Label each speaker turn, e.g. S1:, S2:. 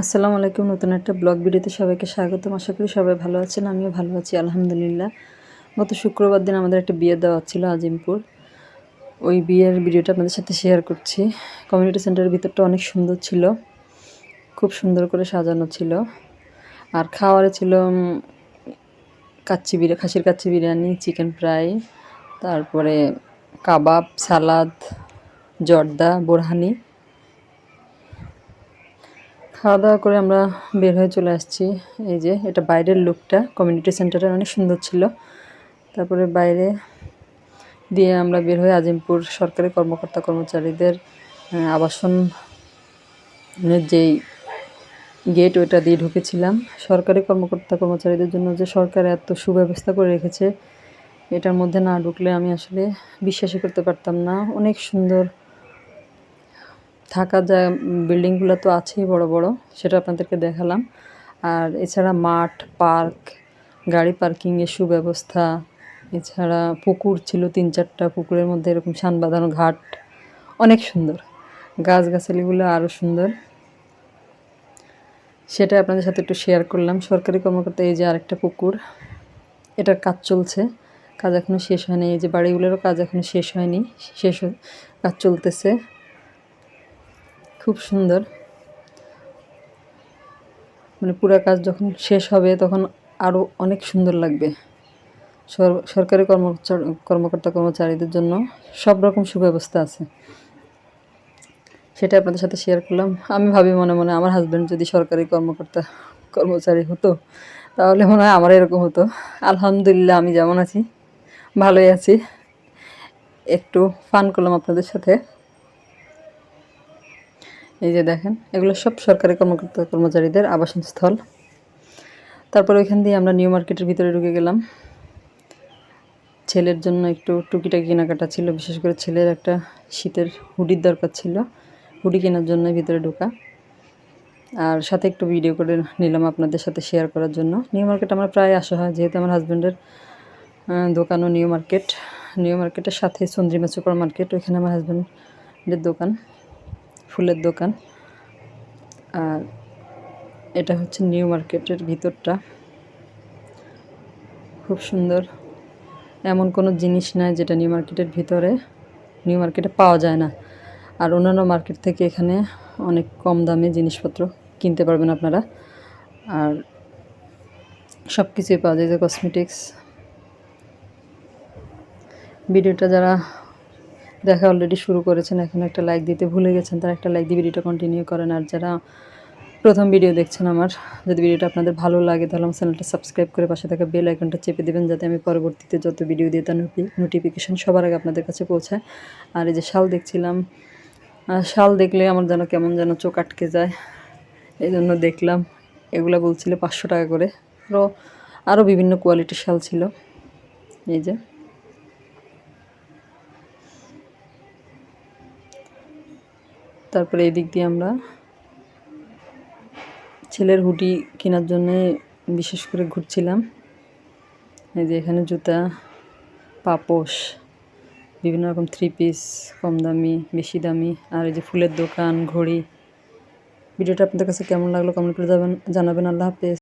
S1: আসসালামু আলাইকুম। নতুন একটা ব্লগ ভিডিওতে সবাইকে স্বাগতম। আশা করি সবাই ভালো আছেন, আমিও ভালো আছি, আলহামদুলিল্লাহ। গত শুক্রবার দিন আমাদের একটা বিয়ে দেওয়া ছিল আজিমপুর। ওই বিয়ের ভিডিওটা আপনাদের সাথে শেয়ার করছি। কমিউনিটি সেন্টারের ভিতরটা অনেক সুন্দর ছিল, খুব সুন্দর করে সাজানো ছিল। আর খাওয়ারে ছিল কাচ্চি বিরিয়ানি খাসির কাচ্চি বিরিয়ানি চিকেন ফ্রাই তারপরে কাবাব, সালাদ, জর্দা, বোরহানি। খাওয়া দাওয়া করে আমরা বের হয়ে চলে আসছি। এই যে এটা বাইরের লুকটা কমিউনিটি সেন্টারের অনেক সুন্দর ছিল। তারপরে বাইরে দিয়ে আমরা বের হয়ে আজিমপুর সরকারি কর্মকর্তা কর্মচারীদের আহ, আবাসনের যেই গেট ওইটা দিয়ে ঢুকেছিলাম। সরকারি কর্মকর্তা কর্মচারীদের জন্য যে সরকার এত সুব্যবস্থা করে রেখেছে এটার মধ্যে না ঢুকলে আমি আসলে বিশ্বাসই করতে পারতাম না। অনেক সুন্দর থাকা যা বিল্ডিংগুলো তো আছেই বড় বড়, সেটা আপনাদেরকে দেখালাম। আর এছাড়া মাঠ, পার্ক, গাড়ি পার্কিংয়ের সুব্যবস্থা, এছাড়া পুকুর ছিল, তিন চারটা পুকুরের মধ্যে এরকম সান বাঁধানো ঘাট, অনেক সুন্দর। গাছগাছালিগুলো আরও সুন্দর। সেটা আপনাদের সাথে একটু শেয়ার করলাম। সরকারি কর্মকর্তা এই যে আরেকটা পুকুর, এটার কাজ চলছে। কাজ এখনও শেষ হয়নি। এই যে বাড়িগুলোরও কাজ এখনও শেষ হয়নি। শেষ কাজ চলতেছে। খুব সুন্দর। মানে পুরো কাজ যখন শেষ হবে তখন আরও অনেক সুন্দর লাগবে। সরকারি কর্মকর্তা কর্মচারীদের জন্য সব রকম সুব্যবস্থা আছে। সেটা আপনাদের সাথে শেয়ার করলাম। আমি ভাবি মনে মনে আমার হাজব্যান্ড যদি সরকারি কর্মকর্তা কর্মচারী হতো, তাহলে মনে হয় আমার এরকম হতো। আলহামদুলিল্লাহ আমি যেমন আছি, ভালোই আছি। একটু ফান করলাম আপনাদের সাথে। এই যে দেখেন, এগুলো সব সরকারি কর্মকর্তা কর্মচারীদের আবাসন স্থল তারপর ওইখান দিয়ে আমরা নিউ মার্কেটের ভিতরে ঢুকে গেলাম। ছেলের জন্য একটু টুকিটাকি কেনাকাটা ছিল, বিশেষ করে ছেলের একটা শীতের হুডির দরকার ছিল। হুডি কেনার জন্য ভিতরে ঢোকা। আর সাথে একটু ভিডিও করে নিলাম আপনাদের সাথে শেয়ার করার জন্য। নিউ মার্কেট আমার প্রায় আসা হয়, যেহেতু আমার হাজব্যান্ডের দোকানও নিউ মার্কেট। নিউ মার্কেটের সাথে চন্দ্রিমা সুপার মার্কেট ওইখানে আমার হাজব্যান্ডের দোকান। ফুলের দোকান। আর এটা হচ্ছে নিউ মার্কেটের ভিতরটা। খুব সুন্দর। এমন কোনো জিনিস নাই যেটা নিউ মার্কেটের ভিতরে, নিউ মার্কেটে পাওয়া যায় না। আর অন্যান্য মার্কেট থেকে এখানে অনেক কম দামে জিনিসপত্র কিনতে পারবেন আপনারা। আর সব কিছুই পাওয়া যায় যে কসমেটিক্স ভিডিওটা যারা দেখা অলরেডি শুরু করেছেন, এখন একটা লাইক দিতে ভুলে গেছেন, তারা একটা লাইক দিয়ে ভিডিওটা কন্টিনিউ করেন। আর যারা প্রথম ভিডিও দেখছেন আমার, যদি ভিডিওটা আপনাদের ভালো লাগে, তাহলে আমার চ্যানেলটা সাবস্ক্রাইব করে পাশে থাকা বেল আইকনটা চেপে দেবেন, যাতে আমি পরবর্তীতে যত ভিডিও দিই তার নোটিফিকেশন সবার আগে আপনাদের কাছে পৌঁছায়। আর এই যে শাল দেখছিলাম শাল দেখলে আমার যেন কেমন যেন চোখ আটকে যায়, এই জন্য দেখলাম। এগুলা বলছিল পাঁচশো টাকা করে। আরও আরও বিভিন্ন কোয়ালিটির শাল ছিল। এই যে। তারপরে এই দিক দিয়ে আমরা ছেলের হুডি কেনার জন্য বিশেষ করে ঘুরছিলাম। এই যে এখানে জুতা, পাপোশ, বিভিন্ন রকম থ্রি পিস কম দামি, বেশি দামি, আর এই যে ফুলের দোকান, ঘড়ি। ভিডিওটা আপনাদের কাছে কেমন লাগল কমেন্ট করে যাবেন জানাবেন। আল্লাহ হাফেজ।